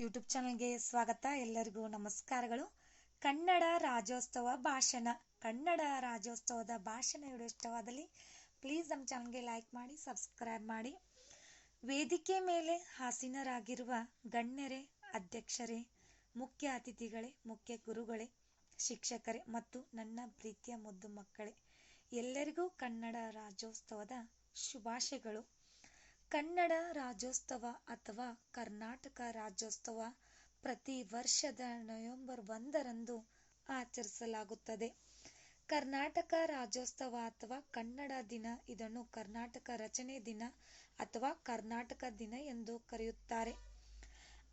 YouTube ಚಾನಲ್ಗೆ ಸ್ವಾಗತ. ಎಲ್ಲರಿಗೂ ನಮಸ್ಕಾರಗಳು. ಕನ್ನಡ ರಾಜ್ಯೋತ್ಸವ ಭಾಷಣ. ಕನ್ನಡ ರಾಜ್ಯೋತ್ಸವದ ಭಾಷಣ ವಿಡಿಯೋ ಇಷ್ಟವಾದಲ್ಲಿ ಪ್ಲೀಸ್ ನಮ್ಮ ಚಾನಲ್ಗೆ ಲೈಕ್ ಮಾಡಿ ಸಬ್ಸ್ಕ್ರೈಬ್ ಮಾಡಿ. ವೇದಿಕೆ ಮೇಲೆ ಹಾಸೀನರಾಗಿರುವ ಗಣ್ಯರೇ, ಅಧ್ಯಕ್ಷರೇ, ಮುಖ್ಯ ಅತಿಥಿಗಳೇ, ಮುಖ್ಯ ಗುರುಗಳೇ, ಶಿಕ್ಷಕರೇ ಮತ್ತು ನನ್ನ ಪ್ರೀತಿಯ ಮುದ್ದು ಮಕ್ಕಳೇ, ಎಲ್ಲರಿಗೂ ಕನ್ನಡ ರಾಜ್ಯೋತ್ಸವದ ಶುಭಾಶಯಗಳು. ಕನ್ನಡ ರಾಜ್ಯೋತ್ಸವ ಅಥವಾ ಕರ್ನಾಟಕ ರಾಜ್ಯೋತ್ಸವ ಪ್ರತಿ ವರ್ಷದ ನವೆಂಬರ್ ಒಂದರಂದು ಆಚರಿಸಲಾಗುತ್ತದೆ. ಕರ್ನಾಟಕ ರಾಜ್ಯೋತ್ಸವ ಅಥವಾ ಕನ್ನಡ ದಿನ ಇದನ್ನು ಕರ್ನಾಟಕ ರಚನೆ ದಿನ ಅಥವಾ ಕರ್ನಾಟಕ ದಿನ ಎಂದು ಕರೆಯುತ್ತಾರೆ.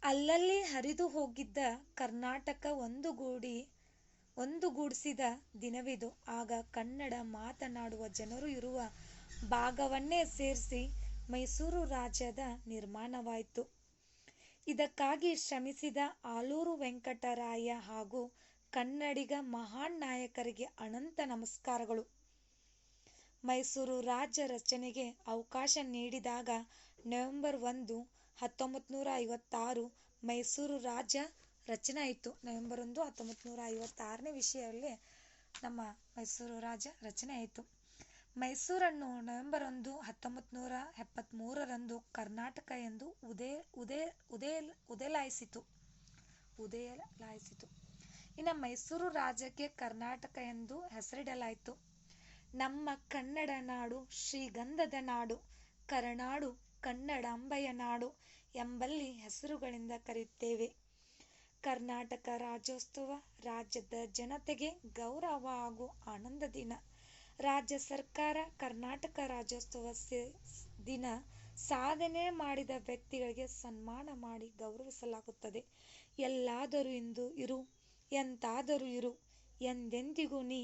ಅಲ್ಲಲ್ಲಿ ಹರಿದು ಹೋಗಿದ್ದ ಕರ್ನಾಟಕ ಒಂದುಗೂಡಿ, ಒಂದುಗೂಡಿಸಿದ ದಿನವಿದು. ಆಗ ಕನ್ನಡ ಮಾತನಾಡುವ ಜನರು ಇರುವ ಭಾಗವನ್ನೇ ಸೇರಿಸಿ ಮೈಸೂರು ರಾಜ್ಯದ ನಿರ್ಮಾಣವಾಯಿತು. ಇದಕ್ಕಾಗಿ ಶ್ರಮಿಸಿದ ಆಲೂರು ವೆಂಕಟರಾಯ ಹಾಗೂ ಕನ್ನಡಿಗ ಮಹಾನ್ ನಾಯಕರಿಗೆ ಅನಂತ ನಮಸ್ಕಾರಗಳು. ಮೈಸೂರು ರಾಜ್ಯ ರಚನೆಗೆ ಅವಕಾಶ ನೀಡಿದಾಗ ನವೆಂಬರ್ ಒಂದು ಹತ್ತೊಂಬತ್ತು ನೂರ ಐವತ್ತಾರು ಮೈಸೂರು ರಾಜ್ಯ ರಚನೆ ಆಯಿತು. ನವೆಂಬರ್ ಒಂದು ಹತ್ತೊಂಬತ್ತು ನೂರ ಐವತ್ತಾರನೇ ವಿಷಯದಲ್ಲಿ ನಮ್ಮ ಮೈಸೂರು ರಾಜ್ಯ ರಚನೆ ಆಯಿತು. ಮೈಸೂರನ್ನು ನವೆಂಬರ್ ಒಂದು ಹತ್ತೊಂಬತ್ತು ನೂರ ಎಪ್ಪತ್ತ್ಮೂರರಂದು ಕರ್ನಾಟಕ ಎಂದು ಉದಯ ಉದಯ ಉದಯ ಉದಯಲಾಯಿಸಿತು ಉದಯಲಾಯಿಸಿತು ಇನ್ನು ಮೈಸೂರು ರಾಜ್ಯಕ್ಕೆ ಕರ್ನಾಟಕ ಎಂದು ಹೆಸರಿಡಲಾಯಿತು. ನಮ್ಮ ಕನ್ನಡ ನಾಡು, ಶ್ರೀಗಂಧದ ನಾಡು, ಕರನಾಡು, ಕನ್ನಡಾಂಬೆಯ ನಾಡು ಎಂಬಲ್ಲಿ ಹೆಸರುಗಳಿಂದ ಕರೆಯುತ್ತೇವೆ. ಕರ್ನಾಟಕ ರಾಜ್ಯೋತ್ಸವ ರಾಜ್ಯದ ಜನತೆಗೆ ಗೌರವ ಹಾಗೂ ಆನಂದ ದಿನ. ರಾಜ್ಯ ಸರ್ಕಾರ ಕರ್ನಾಟಕ ರಾಜ್ಯೋತ್ಸವ ದಿನ ಸಾಧನೆ ಮಾಡಿದ ವ್ಯಕ್ತಿಗಳಿಗೆ ಸನ್ಮಾನ ಮಾಡಿ ಗೌರವಿಸಲಾಗುತ್ತದೆ. ಎಲ್ಲಾದರೂ ಇಂದು ಇರು, ಎಂತಾದರೂ ಇರು, ಎಂದೆಂದಿಗೂ ನೀ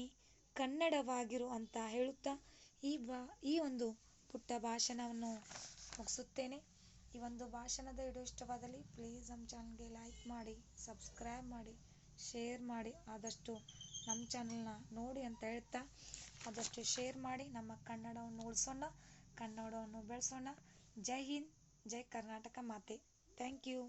ಕನ್ನಡವಾಗಿರು ಅಂತ ಹೇಳುತ್ತಾ ಈ ಬಾ, ಈ ಒಂದು ಪುಟ್ಟ ಭಾಷಣವನ್ನು ಮುಗಿಸುತ್ತೇನೆ. ಈ ಒಂದು ಭಾಷಣದ ವಿಡಿಯೋ ಇಷ್ಟವಾದಲ್ಲಿ ಪ್ಲೀಸ್ ನಮ್ಮ ಚಾನಲ್ಗೆ ಲೈಕ್ ಮಾಡಿ ಸಬ್ಸ್ಕ್ರೈಬ್ ಮಾಡಿ ಶೇರ್ ಮಾಡಿ, ಆದಷ್ಟು ನಮ್ಮ ಚಾನಲ್ನ ನೋಡಿ ಅಂತ ಹೇಳ್ತಾ ಆದಷ್ಟು ಶೇರ್ ಮಾಡಿ ನಮ್ಮ ಕನ್ನಡವನ್ನು ಉಳಿಸೋಣ, ಕನ್ನಡವನ್ನು ಬೆಳೆಸೋಣ. ಜೈ ಹಿಂದ್, ಜೈ ಕರ್ನಾಟಕ ಮಾತೆ. Thank you